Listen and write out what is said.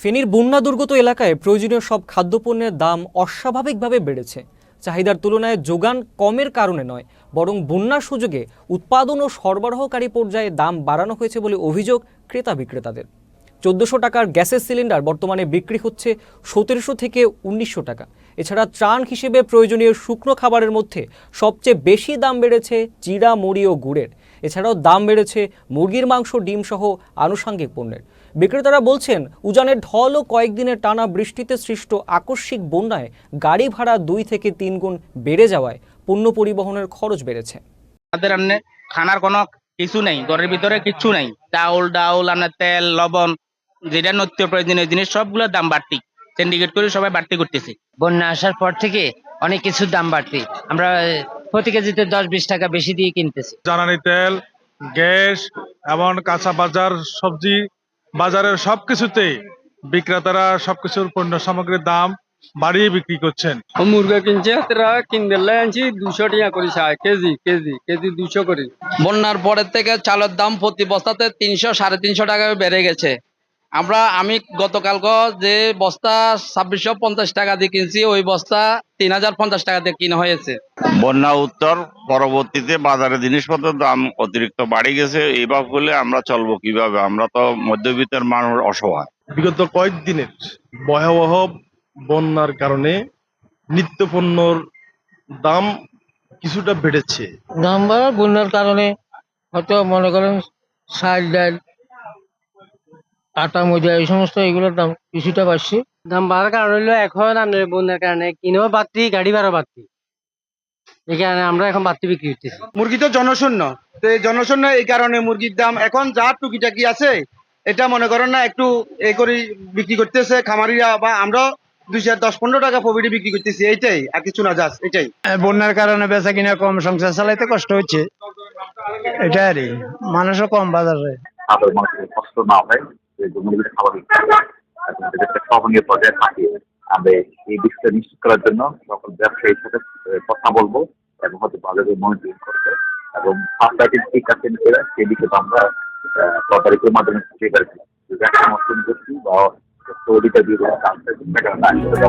ফেনীর বন্যা দুর্গত এলাকায় প্রয়োজনীয় সব খাদ্যপণ্যের দাম অস্বাভাবিকভাবে বেড়েছে। চাহিদার তুলনায় যোগান কমের কারণে নয়, বরং বন্যার সুযোগে উৎপাদন ও সরবরাহকারী পর্যায়ে দাম বাড়ানো হয়েছে বলে অভিযোগ ক্রেতা বিক্রেতাদের। চোদ্দোশো টাকার গ্যাসের সিলিন্ডার বর্তমানে বিক্রি হচ্ছে সতেরোশো থেকে উনিশশো টাকা। এছাড়া ত্রাণ হিসেবে প্রয়োজনীয় শুকনো খাবারের মধ্যে সবচেয়ে বেশি দাম বেড়েছে জিরা মুড়ি ও গুড়ের। এছাড়াও দাম বেড়েছে মুরগির মাংস ডিম সহ আনুষঙ্গিক পণ্যের। বিক্রেতারা বলছেন উজানের ঢল ও কয়েকদিনের টানা বৃষ্টিতে সৃষ্ট আকস্মিক বন্যায় গাড়ি ভাড়া দুই থেকে তিন গুণ বেড়ে যাওয়ায় পণ্য পরিবহনের খরচ বেড়েছে। আমাদের এমনি খানার কোনো কিছু নেই ঘরের ভিতরে কিছু নাই। চাউল ডাউল আপনার তেল লবণ যেটা নিত্য প্রয়োজনীয় জিনিস সবগুলোর দাম বাড়তি। সিন্ডিকেট করে সবাই বাড়তি করতেছে। বন্যা আসার পর থেকে অনেক কিছুর দাম বাড়তি। আমরা প্রতি কেজিতে দশ বিশ টাকা বেশি দিয়ে কিনতেছি। জ্বালানি তেল গ্যাস এবং কাঁচা বাজার সবজি বাজারের সবকিছুতেই বিক্রেতারা সবকিছুর পণ্য সামগ্রীর দাম বাড়িয়ে বিক্রি করছেন। ও মুরগা কিনছে তারা কিনলে আনছি দুশো টাকা করে কেজি কেজি কেজি দুশো করে। বন্যার পরের থেকে চালের দাম প্রতি বস্তাতে তিনশো সাড়ে তিনশো টাকা বেড়ে গেছে। আমরা আমি গতকালকে যে বস্তা ছাব্বিশশো পঞ্চাশ টাকা দিয়ে কিনছি ওই বস্তা তিন হাজার পঞ্চাশ টাকা দিয়ে কিনা হয়েছে। বন্যা উত্তর পরবর্তীতে বাজারে জিনিসপত্রের দাম অতিরিক্ত বাড়ে গেছে এইভাবে হলে আমরা চলবো কীভাবে? আমরা তো মধ্যবিত্তের মানুষ অসহায়। বিগত কয়েকদিনের ভয়াবহ বন্যার কারণে নিত্য পণ্যর দাম কিছুটা বেড়েছে। দাম বাড়ার বন্যার কারণে হয়তো মনে করেন সার ডাল আটা মজা এই সমস্ত এগুলোর দাম কিছুটা বাড়ছে। দাম বাড়ার কারণ হলো এখন আপনার বন্যার কারণে কিনেও বাড়তি গাড়ি ভাড়া বাড়তি এই কারণে আমরা এখন বাড়তি বিক্রি করতেছি। মুরগি তো জনশূন্য। তো এই জনশূন্য এই কারণে মুরগির দাম এখন যা টুকিটাকি আছে এটা মনে করেন না একটু এ করে বিক্রি করতেছে খামারিরা বা আমরা দুইশো দশ পনেরো টাকা প্রফিটে বিক্রি করতেছি এইটাই। আর কিছু না যাস এটাই বন্যার কারণে বেচা কিনা কম সংসার চালাইতে কষ্ট হচ্ছে। এটা আর মানুষও কম বাজারে। সাধারণ মানুষের কষ্ট না হয়? সেই জন্য এবং এটাকে সহনীয় পর্যায়ে থাকে। আমরা এই বিষয়টা নিশ্চিত করার জন্য সকল ব্যবসায়ীর সাথে কথা বলব এবং হয়তো বাজারে মনিটরিং করব এবং সাপ্লাইটি ঠিক আছে কিনা সেদিকে আমরা তদারকির মাধ্যমে খুঁজে রাখি যদি করছি বা অডিটার দিয়ে কাজ না সেটা